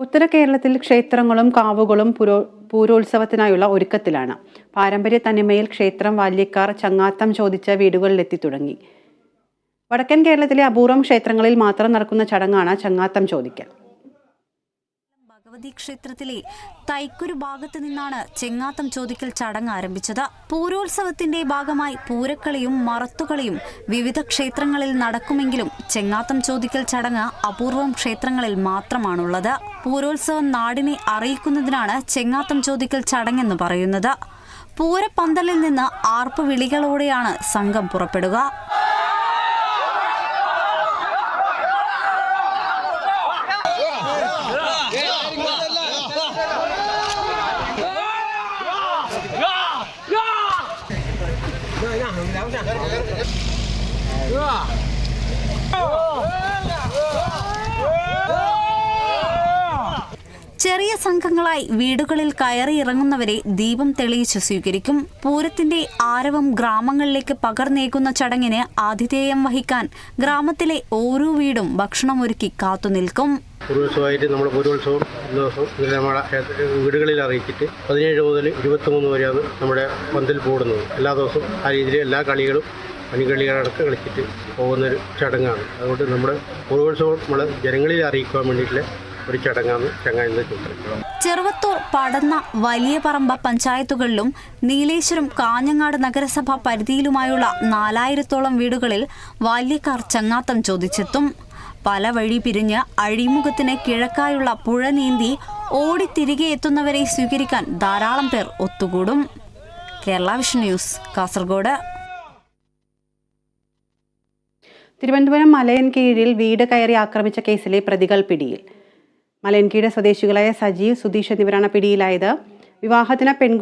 ഉത്തര കേരളത്തിൽ ക്ഷേത്രങ്ങളും കാവുകളും പുരോ പൂരോത്സവത്തിനായുള്ള ഒരുക്കത്തിലാണ്. പാരമ്പര്യ തനിമയിൽ ക്ഷേത്രം വാല്യക്കാർ ചങ്ങാത്തം ചോദിച്ച വീടുകളിലെത്തി തുടങ്ങി. വടക്കൻ കേരളത്തിലെ അപൂർവം ക്ഷേത്രങ്ങളിൽ മാത്രം നടക്കുന്ന ചടങ്ങാണ് ചങ്ങാത്തം ചോദിക്കൽ. ഭഗവതി ക്ഷേത്രത്തിലെ തൈക്കുരു ഭാഗത്ത് നിന്നാണ് ചെങ്ങാത്തം ചോദിക്കൽ ചടങ്ങ് ആരംഭിച്ചത്. പൂരോത്സവത്തിന്റെ ഭാഗമായി പൂരക്കളിയും മറത്തുകളിയും വിവിധ ക്ഷേത്രങ്ങളിൽ നടക്കുമെങ്കിലും ചെങ്ങാത്തം ചോദിക്കൽ ചടങ്ങ് അപൂർവം ക്ഷേത്രങ്ങളിൽ മാത്രമാണുള്ളത്. പൂരോത്സവം നാടിനെ അറിയിക്കുന്നതിനാണ് ചെങ്ങാത്തം ചോദിക്കൽ ചടങ്ങെന്ന് പറയുന്നത്. പൂരപ്പന്തലിൽ നിന്ന് ആർപ്പ് വിളികളോടെയാണ് സംഘം പുറപ്പെടുക. 很凉的。哥 ചെറിയ സംഘങ്ങളായി വീടുകളിൽ കയറി ഇറങ്ങുന്നവരെ ദീപം തെളിയിച്ച് സ്വീകരിക്കും. പൂരത്തിന്റെ ആരവം ഗ്രാമങ്ങളിലേക്ക് പകർന്നേക്കുന്ന ചടങ്ങിന് ആതിഥേയം വഹിക്കാൻ ഗ്രാമത്തിലെ ഓരോ വീടും ഭക്ഷണമൊരുക്കി കാത്തുനിൽക്കും പൂർവോത്സവമായിട്ട് നമ്മൾ പൂരോത്സവം ദിവസം നമ്മുടെ വീടുകളിൽ അറിയിച്ചിട്ട് പതിനേഴ് മുതൽ ഇരുപത്തിമൂന്ന് വരെയാണ് നമ്മുടെ പന്തിൽ കൂടുന്നത് എല്ലാ ദിവസവും ആ രീതിയിൽ എല്ലാ കളികളും പനികളികളടക്കം കളിച്ചിട്ട് പോകുന്നൊരു ചടങ്ങാണ്. അതുകൊണ്ട് നമ്മുടെ പൂർവോത്സവം നമ്മൾ ജനങ്ങളിൽ അറിയിക്കാൻ വേണ്ടിയിട്ടുള്ള ഒരു ചടങ്ങാണ് ചങ്ങായെന്ന് ചെറുവത്തൂർ പടന്ന വലിയ പറമ്പ പഞ്ചായത്തുകളിലും നീലേശ്വരം കാഞ്ഞങ്ങാട് നഗരസഭ പരിധിയിലുമായുള്ള നാലായിരത്തോളം വീടുകളിൽ ബാല്യക്കാർ ചങ്ങാത്തം ചോദിച്ചെത്തും. പല വഴി പിരിഞ്ഞ് അഴിമുഖത്തിന് കിഴക്കായുള്ള പുഴ നീന്തി ഓടി തിരികെ എത്തുന്നവരെ സ്വീകരിക്കാൻ ധാരാളം പേർ ഒത്തുകൂടും. Kerala vision news Kasaragod. Thiruvananthapuram മലയൻ കീഴിൽ വീട് കയറി ആക്രമിച്ച കേസിലെ പ്രതികൾ പിടിയിൽ. മലയൻകീഴ് സ്വദേശികളായ സജീവ് സുധീഷ് എന്നിവരാണ് പിടിയിലായത്. വിവാഹത്തിന് പെൺകുട്ടി